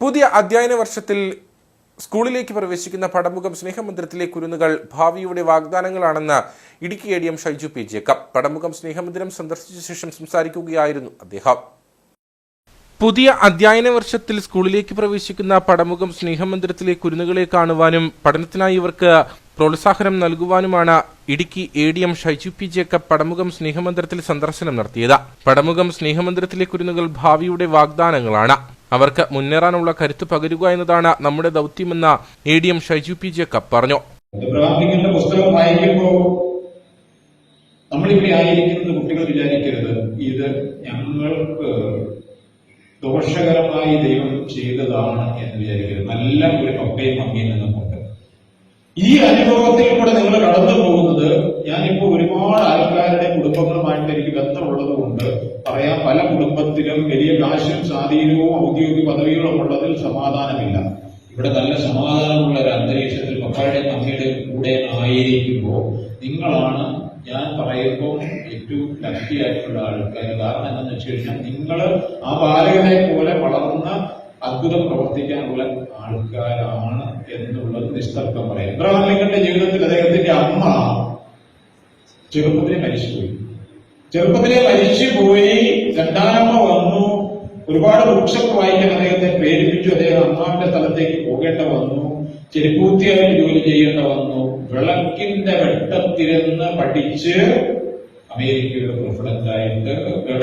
പുതിയ അധ്യയന വർഷത്തിൽ സ്കൂളിലേക്ക് പ്രവേശിക്കുന്ന പടമുഖം സ്നേഹമന്ദിരത്തിലെ കുരുന്നുകൾ ഭാവിയുടെ വാഗ്ദാനങ്ങളാണെന്ന് Idukki A D M Shaiju P Jacob Padamukham Snehamandiram സന്ദർശിച്ച ശേഷം സംസാരിക്കുകയായിരുന്നു അദ്ദേഹം. പുതിയ അധ്യയന വർഷത്തിൽ സ്കൂളിലേക്ക് പ്രവേശിക്കുന്ന പടമുഖം സ്നേഹമന്ദിരത്തിലെ കുരുന്നുകളെ കാണുവാനും പഠനത്തിനായി ഇവർക്ക് പ്രോത്സാഹനം നൽകുവാനുമാണ് Idukki A D M Shaiju P Jacob Padamukham സ്നേഹമന്ദിരത്തിൽ സന്ദർശനം നടത്തിയത്. പടമുഖം സ്നേഹമന്ദിരത്തിലെ കുരുന്നുകൾ ഭാവിയുടെ വാഗ്ദാനങ്ങളാണ്. അവർക്ക് മുന്നേറാനുള്ള കരുത്ത് പകരുക എന്നതാണ് നമ്മുടെ ദൗത്യമെന്ന് A D M Shaiju P Jacob പറഞ്ഞു. എബ്രഹാമിന്റെ പുസ്തകം വായിക്കുമ്പോൾ നമ്മളിവിടെ ആയിരിക്കുന്നത് കുട്ടികൾ വിചാരിക്കരുത്. ഇത് ഞങ്ങൾക്ക് ദോഷകരമായി ദൈവം ചെയ്തതാണ് എന്ന് വിചാരിക്കരുത്. നല്ല ഒരു പപ്പയും മമ്മിയും നിന്നുമുണ്ട്. ഈ അനുഭവത്തിൽ കൂടെ നിങ്ങൾ കടന്നു പോകുന്നത് ഞാനിപ്പോ ഒരുപാട് ആൾക്കാരുടെ കുടുംബങ്ങളുമായിട്ട് എനിക്ക് ബന്ധമുള്ളത് കൊണ്ട് പറയാം പല കുടുംബത്തിലും വലിയ കാശും സ്വാധീനവും ഔദ്യോഗിക പദവികളും ഉള്ളതിൽ സമാധാനമില്ല. ഇവിടെ നല്ല സമാധാനമുള്ള ഒരു അന്തരീക്ഷത്തിൽ പപ്പായുടെയും മമ്മിയുടെയും കൂടെ ആയിരിക്കുമ്പോൾ നിങ്ങളാണ് ഞാൻ പറയുമ്പോൾ ഏറ്റവും ലക്കി ആയിട്ടുള്ള ആൾക്കാർ കാരണം എന്താണെന്ന് വെച്ച് കഴിഞ്ഞാൽ നിങ്ങൾ ആ ബാലകനെ പോലെ വളർന്ന അത്ഭുതം പ്രവർത്തിക്കാനുള്ള ആൾക്കാരാണ് എന്നുള്ളത് നിസ്തർക്കം പറയാം. ഇബ്രാഹിം ലിങ്കന്റെ ജീവിതത്തിൽ അദ്ദേഹത്തിന്റെ അമ്മ ചെറുപ്പത്തിൽ മരിച്ചുപോയി. ചെറുപ്പത്തിലെ മരിച്ചുപോയി രണ്ടാമ വന്നു. ഒരുപാട് ബുക്സൊക്കെ വായിക്കാൻ അദ്ദേഹത്തെ പ്രേരിപ്പിച്ചു അദ്ദേഹം അമ്മാവിന്റെ സ്ഥലത്തേക്ക് പോകേണ്ട വന്നു. ചെരുപ്പൂത്തിയായിട്ട് ജോലി ചെയ്യേണ്ട വന്നു. വിളക്കിന്റെ വെട്ടത്തിരുന്ന് പഠിച്ച് അമേരിക്കയുടെ പ്രസിഡന്റ് ആയിട്ട്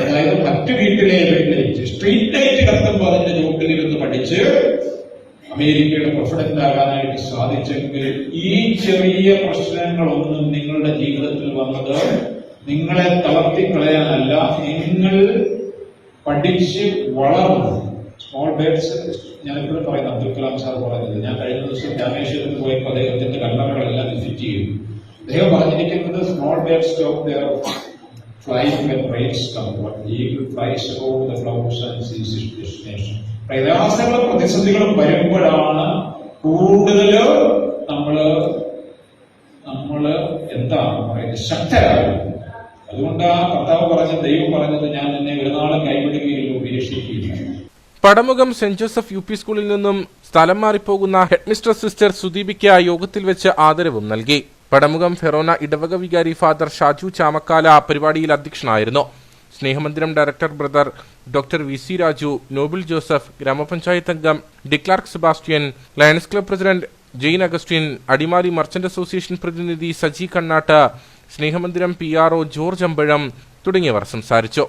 അതായത് മറ്റു വീട്ടിലെ ലൈറ്റ് സ്ട്രീറ്റ് ലൈറ്റ് കത്തുമ്പോൾ അതിന്റെ ചോട്ടിലിരുന്ന് പഠിച്ച് അമേരിക്കയുടെ പ്രസിഡന്റ് ആകാനായിട്ട് സാധിച്ചെങ്കിൽ ഈ ചെറിയ പ്രശ്നങ്ങളൊന്നും നിങ്ങളുടെ ജീവിതത്തിൽ വന്നത് നിങ്ങളെ തളർത്തിക്കളയാനല്ല നിങ്ങൾ പഠിച്ച് വളർന്നു. സ്മോൾ ബേഡ്സ് ഞാനിപ്പോഴും പറയുന്നത് അബ്ദുൽ കലാം സാർ പറഞ്ഞത് ഞാൻ കഴിഞ്ഞ ദിവസം രാമേശ്വരത്ത് പോയപ്പോൾ അദ്ദേഹത്തിന്റെ കല്ലറകളെല്ലാം വിസിറ്റ് ചെയ്തു. അദ്ദേഹം പറഞ്ഞിരിക്കുന്നത് സ്മോൾ ബേഡ്സ് ഓഫ് ദർ. പ്രയാസങ്ങളും പ്രതിസന്ധികളും വരുമ്പോഴാണ് കൂടുതൽ നമ്മൾ നമ്മൾ എന്താണ് പറയുന്നത് ശക്തരാകുന്നത്. അതുകൊണ്ട് ആ കർത്താവ് പറഞ്ഞ ദൈവം പറഞ്ഞത് ഞാൻ നിന്നെ ഒരു കൈവിടുകയില്ല ഉപേക്ഷിക്കുകയില്ല Padamukham Saint Joseph U P സ്കൂളിൽ നിന്നും സ്ഥലം മാറിപ്പോകുന്ന ഹെഡ്മിസ്ട്രസ് സിസ്റ്റർ സുദീപിക്ക് യോഗത്തിൽ വെച്ച് ആദരവും നൽകി. പടമുഖം ഫെറോന ഇടവക വികാരി ഫാദർ ഷാജു ചാമക്കാല പരിപാടിയിൽ അധ്യക്ഷനായിരുന്നു. Snehamandiram director brother doctor V C Raju Noble Joseph ഗ്രാമപഞ്ചായത്ത് അംഗം Declark Sebastian Lions club president Jain Augustine Adimali merchant association പ്രതിനിധി Saji Kannattu Snehamandiram P R O George Ambazham തുടങ്ങിയവർ സംസാരിച്ചു